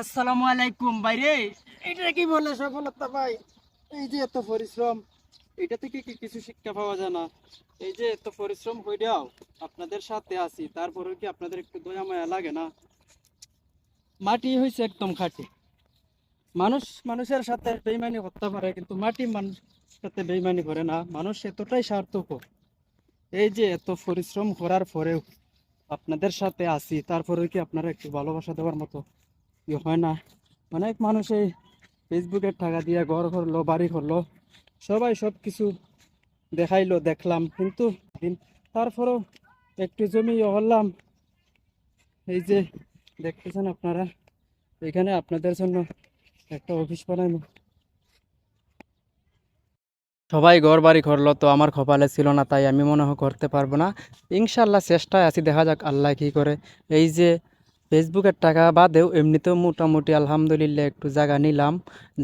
আসসালামু আলাইকুম বাইরে এটা কি বলে সফলতা, ভাই? এই যে এত পরিশ্রম এটা থেকে কি কিছু শিক্ষা পাওয়া যায় না? এই যে এত পরিশ্রম আপনাদের সাথে আছি, তারপরেও কি আপনাদের একটু দয়া মায়া লাগে না? মাটি হয়েছে একদম খাঁটি। মানুষ, মানুষের সাথে বেইমানি করতে পারে কিন্তু মাটি মানুষের সাথে বেইমানি করে না। মানুষ এতটাই স্বার্থপর। এই যে এত পরিশ্রম করার পরেও আপনাদের সাথে আছি, তারপরেও কি আপনারা একটু ভালোবাসা দেওয়ার মতো ই হয় না। অনেক মানুষ এই ফেসবুকের টাকা দিয়ে ঘর করল, বাড়ি করল। সবাই সব কিছু দেখাইলো, দেখলাম। কিন্তু তারপরেও একটু জমি করলাম এই যে দেখতেছেন আপনারা, এখানে আপনাদের জন্য একটা অফিস বানাইলো সবাই ঘর বাড়ি করল, তো আমার কপালে ছিল না, তাই আমি মনে হয় করতে পারব না। ইনশাল্লাহ চেষ্টায় আছি, দেখা যাক আল্লাহ কি করে। এই যে ফেসবুকের টাকা বাদেও এমনিতেও মোটামুটি আলহামদুলিল্লাহ একটু জায়গা নিলাম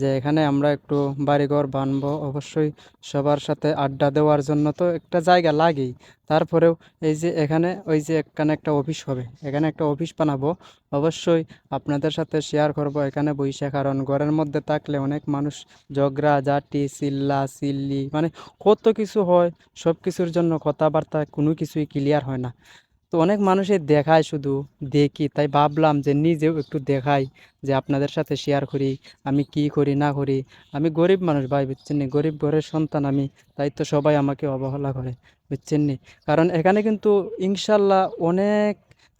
যে এখানে আমরা একটু বাড়িঘর বানবো। অবশ্যই সবার সাথে আড্ডা দেওয়ার জন্য তো একটা জায়গা লাগেই। তারপরেও এই যে এখানে ওই যে এখানে একটা অফিস হবে, এখানে একটা অফিস বানাবো। অবশ্যই আপনাদের সাথে শেয়ার করব এখানে বইসা কারণ ঘরের মধ্যে থাকলে অনেক মানুষ ঝগড়া জাটি চিল্লা, চিল্লি মানে কত কিছু হয় সব কিছুর জন্য কথাবার্তা কোনো কিছুই ক্লিয়ার হয় না। তো অনেক মানুষের দেখায় শুধু দেখি, তাই ভাবলাম যে নিজেও একটু দেখাই যে আপনাদের সাথে শেয়ার করি, আমি কি করি, না করি। আমি গরিব মানুষ ভাই, বুঝছেন নি? গরিব ঘরের সন্তান আমি, তাই তো সবাই আমাকে অবহেলা করে, বুঝছেন নি? কারণ এখানে কিন্তু ইনশাল্লাহ অনেক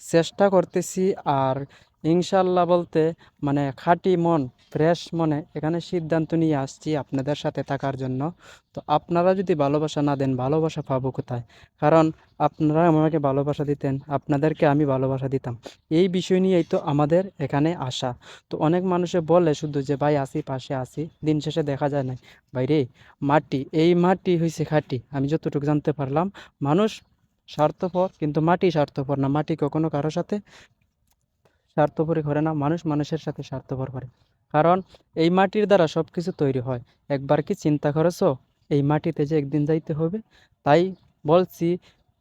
চেষ্টা করতেছি আর ইনশাল্লাহ বলতে মানে খাঁটি মন ফ্রেশ মনে এখানে সিদ্ধান্ত নিয়ে আসছি আপনাদের সাথে থাকার জন্য। তো আপনারা যদি ভালোবাসা না দেন, ভালোবাসা পাবো কোথায়? কারণ আপনারা আমাকে ভালোবাসা দিতেন, আপনাদেরকে আমি ভালোবাসা দিতাম। এই বিষয় নিয়েই তো আমাদের এখানে আসা তো অনেক মানুষে বলে শুধু যে, ভাই, আসি, পাশে আসি, দিন শেষে দেখা যায় না বাইরে মাটি, এই মাটি হয়েছে খাঁটি। আমি যতটুকু জানতে পারলাম, মানুষ স্বার্থপর কিন্তু মাটি স্বার্থপর না। মাটি কখনো কারোর সাথে স্বার্থপরই করে না, মানুষ মানুষের সাথে স্বার্থপর করে কারণ এই মাটির দ্বারা সব কিছু তৈরি হয়। একবার কি চিন্তা করেছ? এই মাটিতে যে একদিন যাইতে হবে, তাই বলছি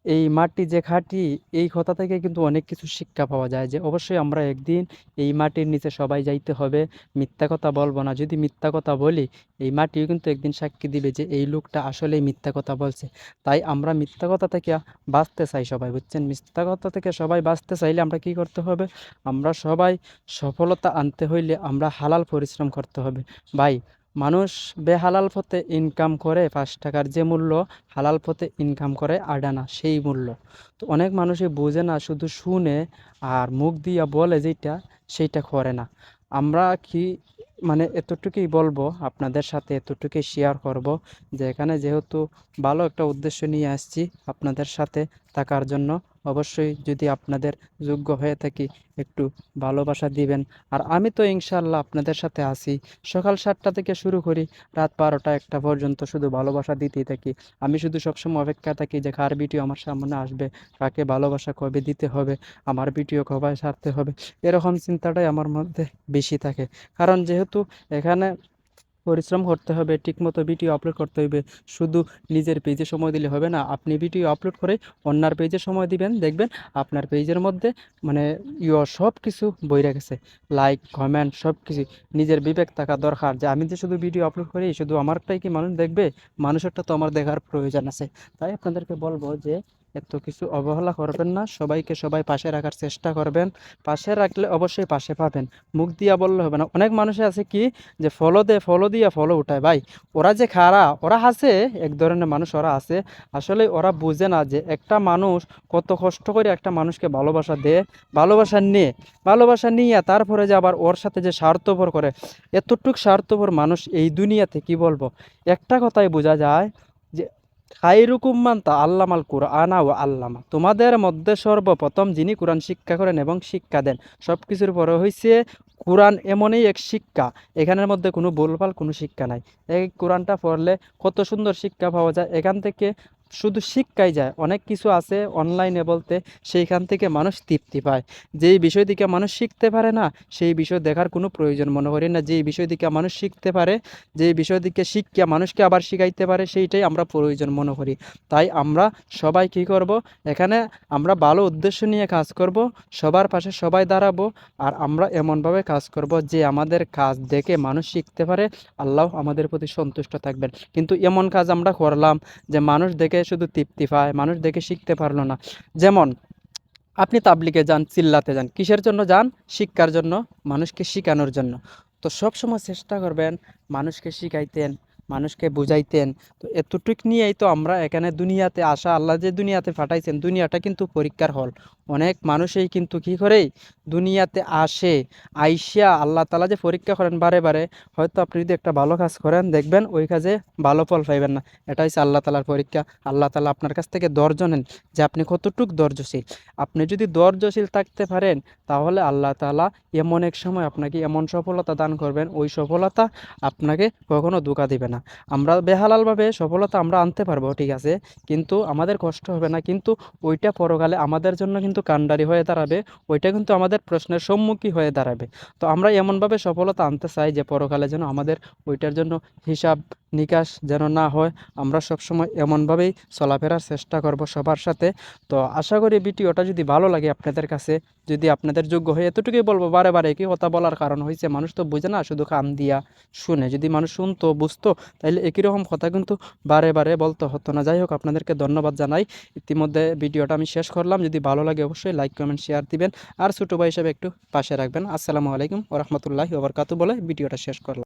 এই মাটি যে খাঁটি, এই কথা থেকে কিন্তু অনেক কিছু শিক্ষা পাওয়া যায় যে অবশ্যই আমরা একদিন এই মাটির নিচে সবাই যাইতে হবে। মিথ্যা কথা বলব না। যদি মিথ্যা কথা বলি, এই মাটিও কিন্তু একদিন সাক্ষী দিবে যে এই লোকটা আসলেই মিথ্যা কথা বলছে। তাই আমরা মিথ্যা কথা থেকে বাঁচতে চাই সবাই, বুঝছেন? মিথ্যা কথা থেকে সবাই বাঁচতে চাইলে আমরা কি করতে হবে? আমরা সবাই সফলতা আনতে হইলে আমরা হালাল পরিশ্রম করতে হবে। ভাই মানুষ বেহালাল পথে ইনকাম করে পাঁচ টাকার যে মূল্য হালাল পথে ইনকাম করে আডানা সেই মূল্য। তো অনেক মানুষই বোঝে না, শুধু শুনে আর মুখ দিয়া বলে যেটা সেইটা করে না। আমরা কি মানে এতটুকুই বলব, আপনাদের সাথে এতটুকুই শেয়ার করব যে এখানে যেহেতু ভালো একটা উদ্দেশ্য নিয়ে আসছি আপনাদের সাথে থাকার জন্য। অবশ্যই যদি আপনাদের যোগ্য হয়ে থাকি, একটু ভালোবাসা দিবেন। আর আমি তো ইনশাল্লাহ আপনাদের সাথে আছি। সকাল সাতটা থেকে শুরু করি, রাত বারোটা একটা পর্যন্ত শুধু ভালোবাসা দিতেই থাকি। আমি শুধু সবসময় অপেক্ষা থাকি যে কার ভিডিও আমার সামনে আসবে, কাকে ভালোবাসা কবে দিতে হবে, আমার ভিডিও কবে সারতে হবে, এরকম চিন্তাটাই আমার মধ্যে বেশি থাকে। কারণ যেহেতু এখানে পরিশ্রম করতে হবে, ঠিকমতো ভিডিও আপলোড করতে হবে শুধু নিজের পেজে সময় দিলে হবে না, আপনি ভিডিও আপলোড করে অন্যার পেজে সময় দিবেন। দেখবেন আপনার পেজের মধ্যে মানে ইয় সব কিছু বইরা গেছে। লাইক কমেন্ট সব কিছু নিজের বিবেক থাকা দরকার যে আমি যে শুধু ভিডিও আপলোড করি, শুধু আমারটাই কি মানুষ দেখবে? মানুষেরটা তো আমার দেখার প্রয়োজন আছে। তাই আপনাদেরকে বলব যে এত কিছু অবহেলা করবেন না, সবাইকে সবাই পাশে রাখার চেষ্টা করবেন। পাশে রাখলে অবশ্যই পাশে পাবেন। মুখ দিয়া বললে হবে না। অনেক মানুষে আছে কি যে ফলো দে ফলো দিয়া ফলো উঠায়। ভাই, ওরা যে খারা, ওরা আছে, এক ধরনের মানুষ ওরা আছে। আসলে ওরা বুঝে না যে একটা মানুষ কত কষ্ট করে একটা মানুষকে ভালোবাসা দেয় ভালোবাসা নিয়ে ভালোবাসা নিয়ে তারপরে যে আবার ওর সাথে যে স্বার্থপর করে। এতটুক স্বার্থপর মানুষ এই দুনিয়াতে কি বলব? একটা কথাই বোঝা যায় যে খাইরুকুম মান্তা আল্লামাল কুরআনা ও আল্লামা। তোমাদের মধ্যে সর্বপ্রথম যিনি কোরআন শিক্ষা করেন এবং শিক্ষা দেন সব কিছুর পরে হয়েছে কোরআন এমনই এক শিক্ষা, এখানের মধ্যে কোনো ভুলভাল কোনো শিক্ষা নাই। এই কোরআনটা পড়লে কত সুন্দর শিক্ষা পাওয়া যায়, এখান থেকে শুধু শিক্ষাই যায়, অনেক কিছু আছে অনলাইনে বলতে সেইখান থেকে মানুষ তৃপ্তি পায়। যেই বিষয় দিকে মানুষ শিখতে পারে না, সেই বিষয় দেখার কোনো প্রয়োজন মনে করি না। যেই বিষয় দিকে মানুষ শিখতে পারে, যেই বিষয় দিকে শিক্ষা মানুষকে আবার শিখাইতে পারে, সেইটাই আমরা প্রয়োজন মনে করি। তাই আমরা সবাই কি করব? এখানে আমরা ভালো উদ্দেশ্য নিয়ে কাজ করব, সবার পাশে সবাই দাঁড়াবো, আর আমরা এমনভাবে কাজ করব যে আমাদের কাজ দেখে মানুষ শিখতে পারে, আল্লাহ আমাদের প্রতি সন্তুষ্ট থাকবেন। কিন্তু এমন কাজ আমরা করলাম যে মানুষ দেখে শুধু তৃপ্তি পায়, মানুষ দেখে শিখতে পারল না। যেমন, আপনি তাবলিকে যান, চিল্লাতে যান, কিসের জন্য যান? শিক্ষার জন্য, মানুষকে শিখানোর জন্য। তো সবসময় চেষ্টা করবেন মানুষকে শিখাইতেন মানুষকে বুঝাইতেন। তো এতটুক নিয়েই তো আমরা এখানে দুনিয়াতে আসা, আল্লাহ যে দুনিয়াতে পাঠাইছেন, দুনিয়াটা কিন্তু পরীক্ষার হল। অনেক মানুষই কিন্তু কী করে? দুনিয়াতে আসে আইসিয়া আল্লাহ তালা যে পরীক্ষা করেন বারে বারে, হয়তো আপনি যদি একটা ভালো কাজ করেন, দেখবেন ওই কাজে ভালো ফল পাইবেন না। এটা হচ্ছে আল্লাহ তালার পরীক্ষা। আল্লাহ তালা আপনার কাছ থেকে ধৈর্য নেন যে আপনি কতটুক ধৈর্যশীল। আপনি যদি ধৈর্যশীল থাকতে পারেন, তাহলে আল্লাহ তালা এমন এক সময় আপনাকে এমন সফলতা দান করবেন, ওই সফলতা আপনাকে কখনো ধোকা দিবে না। আমরা বেহালালভাবে সফলতা আমরা আনতে পারব, ঠিক আছে? কিন্তু আমাদের কষ্ট হবে না। কিন্তু ওইটা পরকালে আমাদের জন্য কিন্তু কান্ডারি হয়ে দাঁড়াবে, ওইটা কিন্তু আমাদের প্রশ্নের সম্মুখী হয়ে দাঁড়াবে। তো আমরা এমনভাবে সফলতা আনতে চাই যে পরকালে যেন আমাদের ওইটার জন্য হিসাব নিকাশ যেন না হয়, আমরা সবসময় এমনভাবেই চলাফেরার চেষ্টা করব সবার সাথে। তো আশা করি ভিডিওটা যদি ভালো লাগে আপনাদের কাছে, যদি আপনাদের যোগ্য হয় এতটুকুই বলব, বারে বারে একই কথা বলার কারণ হয়েছে মানুষ তো বুঝে না, শুধু কান দিয়া শুনে। যদি মানুষ শুনতো, বুঝতো তাহলে একই রকম কথা কিন্তু বারে বারে বলতে হতো না। যাই হোক, আপনাদেরকে ধন্যবাদ জানাই। ইতিমধ্যে ভিডিওটা আমি শেষ করলাম। যদি ভালো লাগে অবশ্যই লাইক, কমেন্ট, শেয়ার দিবেন। আর ছোটো ভাই হিসেবে একটু পাশে রাখবেন। আসসালামু আলাইকুম ওরহমতুল্লাহি ওবরকাতু বলে ভিডিওটা শেষ করলাম।